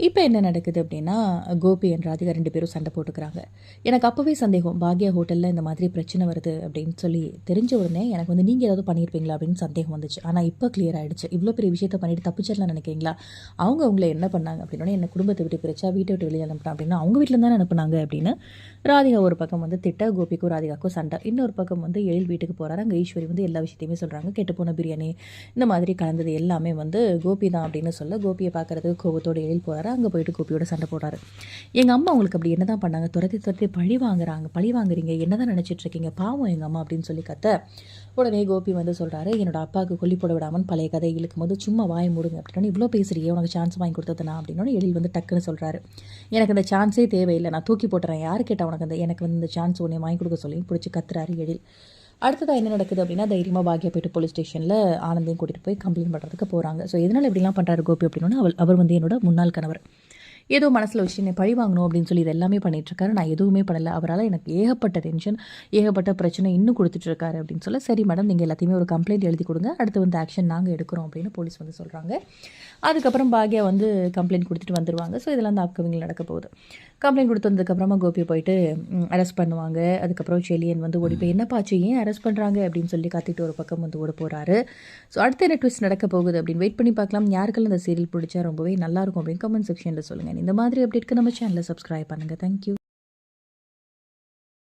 இப்போ என்ன நடக்குது அப்படின்னா கோபி என் ராதிகா ரெண்டு பேரும் சண்டை போட்டுக்கிறாங்க. எனக்கு அப்போவே சந்தேகம் பாக்யா ஹோட்டலில் இந்த மாதிரி பிரச்சனை வருது அப்படின்னு சொல்லி தெரிஞ்ச உடனே எனக்கு வந்து நீங்கள் ஏதாவது பண்ணியிருப்பீங்களா அப்படின்னு சந்தேகம் வந்துச்சு. ஆனால் இப்போ கிளியர் ஆகிடுச்சு இவ்வளோ பெரிய விஷயத்த பண்ணிட்டு தப்பிச்சிடலாம் நினைக்கிறீங்களா? அவங்க அவங்கள என்ன பண்ணாங்க அப்படின்னா என்ன குடும்பத்தை விட்டு பிரிச்சா வீட்டை விட்டு வெளியே அனுப்பினா அப்படின்னா அவங்க வீட்டில் தானே அனுப்புனாங்க அப்படின்னு ராதிகா ஒரு பக்கம் வந்து திட்ட கோபிக்கும் ராதிகாக்கும் சண்டை. இன்னொரு பக்கம் வந்து எழில் வீட்டுக்கு போகிறாரு அங்கே ஈஸ்வரி வந்து எல்லா விஷயத்தையுமே சொல்கிறாங்க கெட்டு போன பிரியாணி இந்த மாதிரி கலந்தது எல்லாமே வந்து கோபி தான் அப்படின்னு சொல்ல கோபியை பார்க்குறதுக்கு கோபத்தோடு எழில் போகிறார் அங்கே போயிட்டு கோபியோட சண்டை போடுறாரு. எங்கள் அம்மா அவங்களுக்கு அப்படி என்ன தான் பண்ணாங்க? துரத்தி துரத்தி பழி வாங்குறாங்க. பழி வாங்குறீங்க. என்ன தான் நினச்சிட்ருக்கீங்க? பாவம் எங்கள் அம்மா அப்படின்னு சொல்லி கத்த உடனே கோபி வந்து சொல்கிறாரு என்னோட அப்பாவுக்கு கொல்லி போட விடாமல் பழைய கதை இழுக்கும் போது சும்மா வாய் மூடுங்க. அப்படின்னா இவ்வளோ பேசுறியே உனக்கு சான்ஸ் வாங்கி கொடுத்தது நான். அப்படின்னு எழில் வந்து டக்குன்னு சொல்கிறாரு எனக்கு அந்த சான்ஸே தேவையில்லை. நான் தூக்கி போட்டுறேன். யார் கேட்டால் உனக்கு அந்த எனக்கு வந்து இந்த சான்ஸ் உன்னை வாங்கி கொடுக்க சொல்லி பிடிச்சி கத்துறாரு எழில். அடுத்ததாக என்ன நடக்குது அப்படின்னா தைரியமாக பாக்கியா போயிட்டு போலீஸ் ஸ்டேஷனில் ஆனந்தையும் கூட்டிகிட்டு போய் கம்ப்ளைண்ட் பண்ணுறதுக்கு போகிறாங்க ஸோ எதனால் இப்படிலாம் பண்ணுறாரு கோபி அப்படின்னா அவள் அவர் வந்து என்னோட முன்னாள் கணவர். ஏதோ மனசில் வச்சு என்னை பழி வாங்கணும் அப்படின்னு சொல்லி இது எல்லாமே பண்ணிகிட்ருக்காரு நான் எதுவுமே பண்ணலை. அவரால் எனக்கு ஏகப்பட்ட டென்ஷன் ஏகப்பட்ட பிரச்சனை இன்னும் கொடுத்துட்ருக்காரு அப்படின்னு சொல்ல சரி மேடம் நீங்கள் எல்லாத்தையுமே ஒரு கம்ப்ளைண்ட் எழுதி கொடுங்க. அடுத்து வந்து ஆக்ஷன் நாங்கள் எடுக்கிறோம் அப்படின்னு போலீஸ் வந்து சொல்கிறாங்க அதுக்கப்புறம் பாக்யா வந்து கம்ப்ளைண்ட் கொடுத்துட்டு வந்துடுவாங்க ஸோ இதெல்லாம் அந்த அப்கமிங் நடக்க போகுது. கம்ப்ளைண்ட் கொடுத்து வந்ததுக்கப்புறமா கோபியை போயிட்டு அரெஸ்ட் பண்ணுவாங்க. அதுக்கப்புறம் செலியன் வந்து ஓடி போய் என்னப்பாச்சு ஏன் அரெஸ்ட் பண்ணுறாங்க அப்படின்னு சொல்லி கத்திட்டு ஒரு பக்கம் வந்து ஓட போகிறாரு ஸோ அடுத்த என்ன ட்விஸ்ட் நடக்க போகுது அப்படின்னு வெயிட் பண்ணி பார்க்கலாம். யாருக்கெல்லாம் இந்த சீரியல் பிடிச்சா ரொம்பவே நல்லாயிருக்கும் அப்படின்னு கமெண்ட் செக்ஷனில் சொல்லுங்கள் இந்த மாதிரி அப்டேட்க்கு நம்ம சேனலை சப்ஸ்கிரைப் பண்ணுங்கள் தேங்க்யூ